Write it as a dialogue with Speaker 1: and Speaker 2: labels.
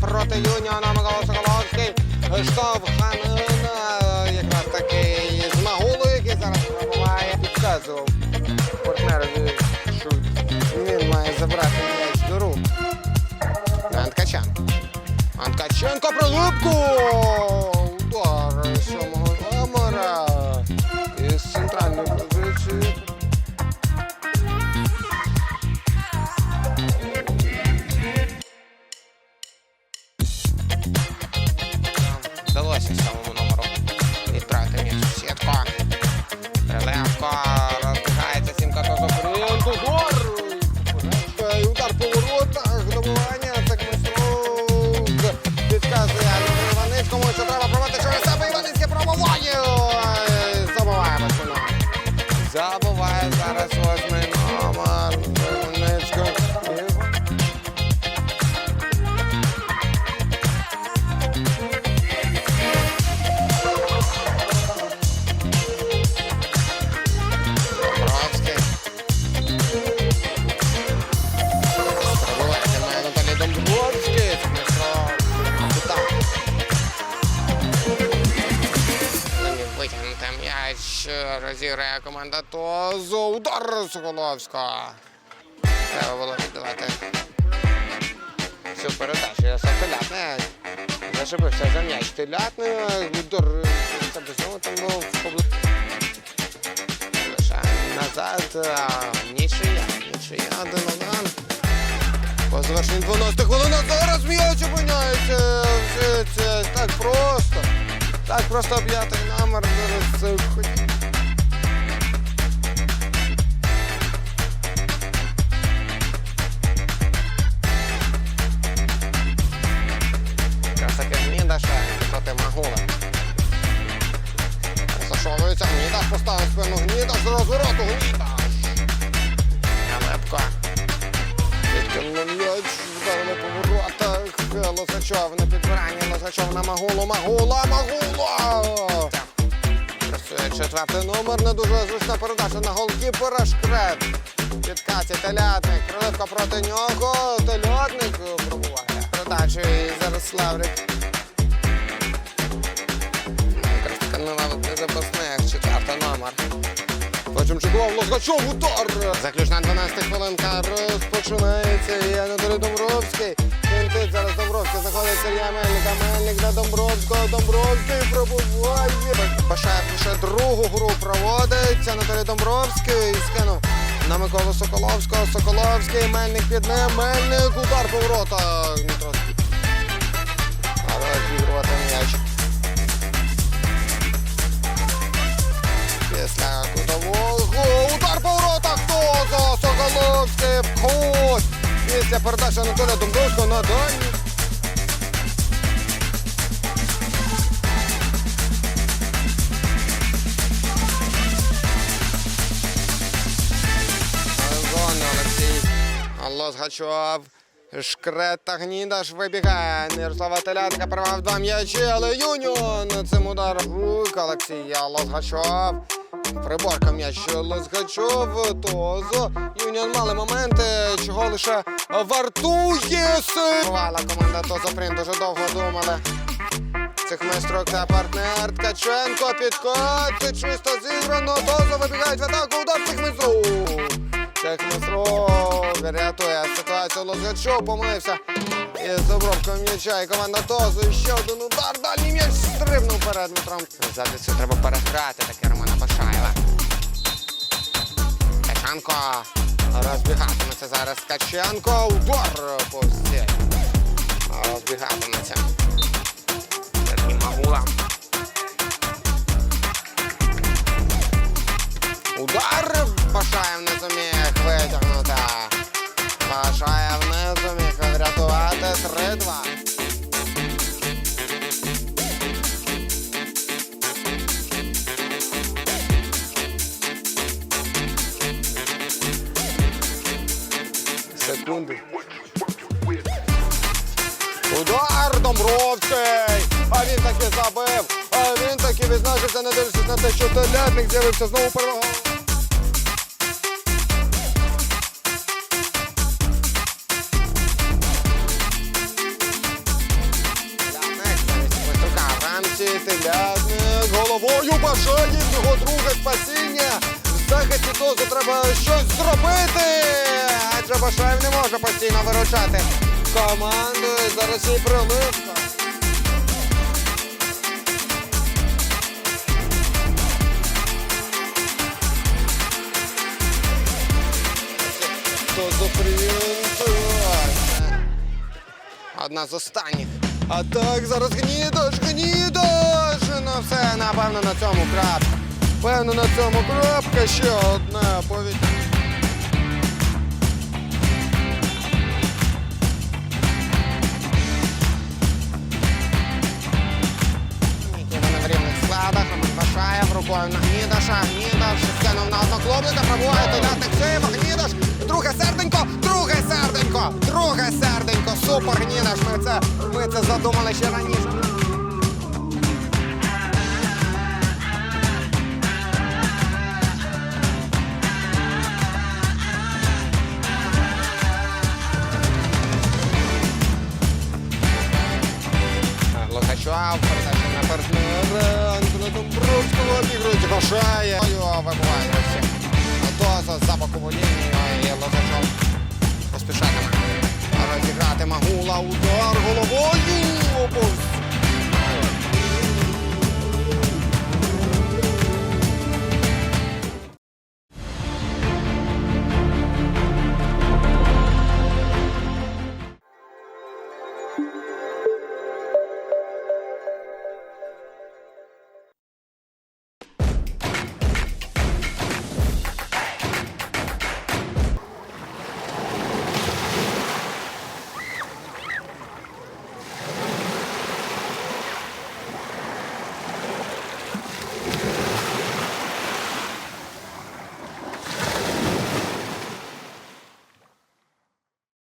Speaker 1: проти Юніона Микола Соколовський. Штовханина якраз таки з Магулою, який зараз пробуває. Підказував партнерові, що він має забрати м'яч до рук. Анткаченко. Анткаченко прилипку! Розіграє команда ТОЗу. Удар Соколовська. Треба було віддавати всю передачу. Я сам телятне. Зашибився за м'яч. Телятне. Удар. Це нього там був. Назад. Нічия. Нічия. Один один. По завершенні 12 хвилин. Зараз м'яч опиняється. Це так просто. Так просто п'ятий номер. Зараз розвороту Гнідаш. Лепко. Відкинув м'яч, вдарили по воротах. Лосачов на підбиранні, Лосачов на Магулу, Магула, Магула! Працює четвертий номер, не дуже зручна передача на голкіпера Шкрет. Підкаті Телятник, Крилипко проти нього, Телятник пробуває. Передачу і зараз Лаврик. Якраз така на запасних, четвертий номер. Чекував Лозгачов, удар! Заключна 12 хвилинка розпочинається. І Анатолій Домбровський. Кентить зараз Домбровський. Заходить Сергія Мельника. Мельник на Домбровського. Домбровський пробуває. Башаєв лише другу гру проводить. Анатолій Домбровський скинув на Миколу Соколовського. Соколовський. Мельник під ним. Мельник. Удар по воротах. Дмитро Скіп. Але відігрувати м'яч. Після кутового удар по воротах Тозо Соколовський вход. Після передачі Анатолія Домбровського на дальній. Олексій Лозгачов. Шкрет та Гнідаш вибігає. Ярослава Телятика перевагав два м'ячі, але Юніон цим ударом рук Олексія Лозгачов. Приборка м'яч Лозгачов, Тозо. Юніон мали моменти, чого лише вартує сивала команда Тозо Прин дуже довго думали. Цих майстрок та партнер Ткаченко підкат, чисто зіграно, Тозо вибігають в атаку, удар цих майстров. Цих майстров рятує ситуацію Лозгачов, помилився із обробкою м'яча і команда Тозу. І ще один удар, дальній м'яч стрибнув перед Дмитром. Завжди це треба переграти таке Романа Башаєва. Ткаченко розбігатиметься зараз Ткаченко. Удар по стілі. Розбігатиметься. Сергій Магула. Удар Башаєв не зуміє витягнути. Башаєв Секунду. Удар Домровський! А він таки забив! А він таки відзначився, не дивлячись на те, що телятник з'явився знову перемога. Телятник головою бажає його друге спасіння. В захисті дозу треба щось зробити. Адже Башаєв не може постійно виручати команду зараз і проливка. Одна з останніх. А так, зараз гнідаш, гнідаш! Ну все, напевно, на цьому крапка. Певно, на цьому крапка. Ще одна повідь. Супер Гнідаш, ми це, ми це задумали ще раніше. Лохачов, передача на партнера Антона Домбровського, обігрують Башає. Вибуває всі. Доза за бокову лінію і Лохачов поспішатиме. Магула, удар головою. Повз